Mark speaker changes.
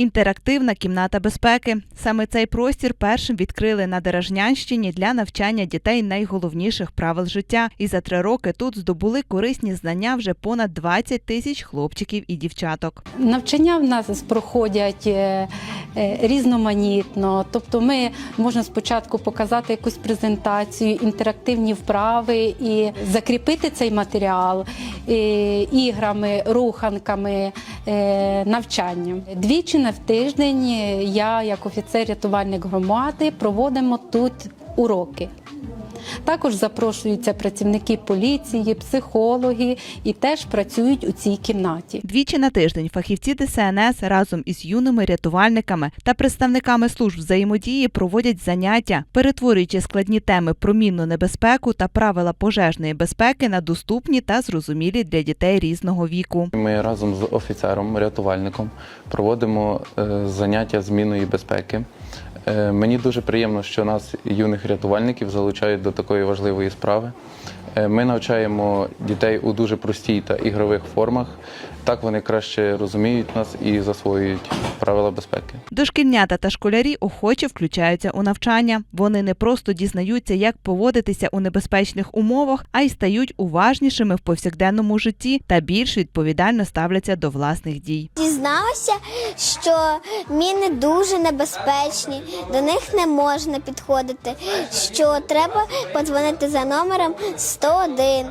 Speaker 1: Інтерактивна кімната безпеки. Саме цей простір першим відкрили на Дережнянщині для навчання дітей найголовніших правил життя. І за три роки тут здобули корисні знання вже понад 20 тисяч хлопчиків і дівчаток.
Speaker 2: Навчання в нас проходять е, е, різноманітно. Тобто, ми можна спочатку показати якусь презентацію, інтерактивні вправи і закріпити цей матеріал іграми, руханками, е, навчанням. Двічі на тиждень я, як офіцер-рятувальник громади, проводимо тут уроки. Також запрошуються працівники поліції, психологи і теж працюють у цій кімнаті.
Speaker 1: Двічі на тиждень фахівці ДСНС разом із юними рятувальниками та представниками служб взаємодії проводять заняття, перетворюючи складні теми про мінну небезпеку та правила пожежної безпеки на доступні та зрозумілі для дітей різного віку.
Speaker 3: Ми разом з офіцером, рятувальником проводимо е, заняття з мінної безпеки. Е, Мені дуже приємно, що нас, юних рятувальників, залучають до такої важливої справи. Е, Ми навчаємо дітей у дуже простій та ігрових формах. Так вони краще розуміють нас і засвоюють правила безпеки.
Speaker 1: Дошкільнята та школярі охоче включаються у навчання. Вони не просто дізнаються, як поводитися у небезпечних умовах, а й стають уважнішими в повсякденному житті та більш відповідально ставляться до власних дій.
Speaker 4: Дізналася, що міни дуже небезпечні, до них не можна підходити, що треба подзвонити за номером 101.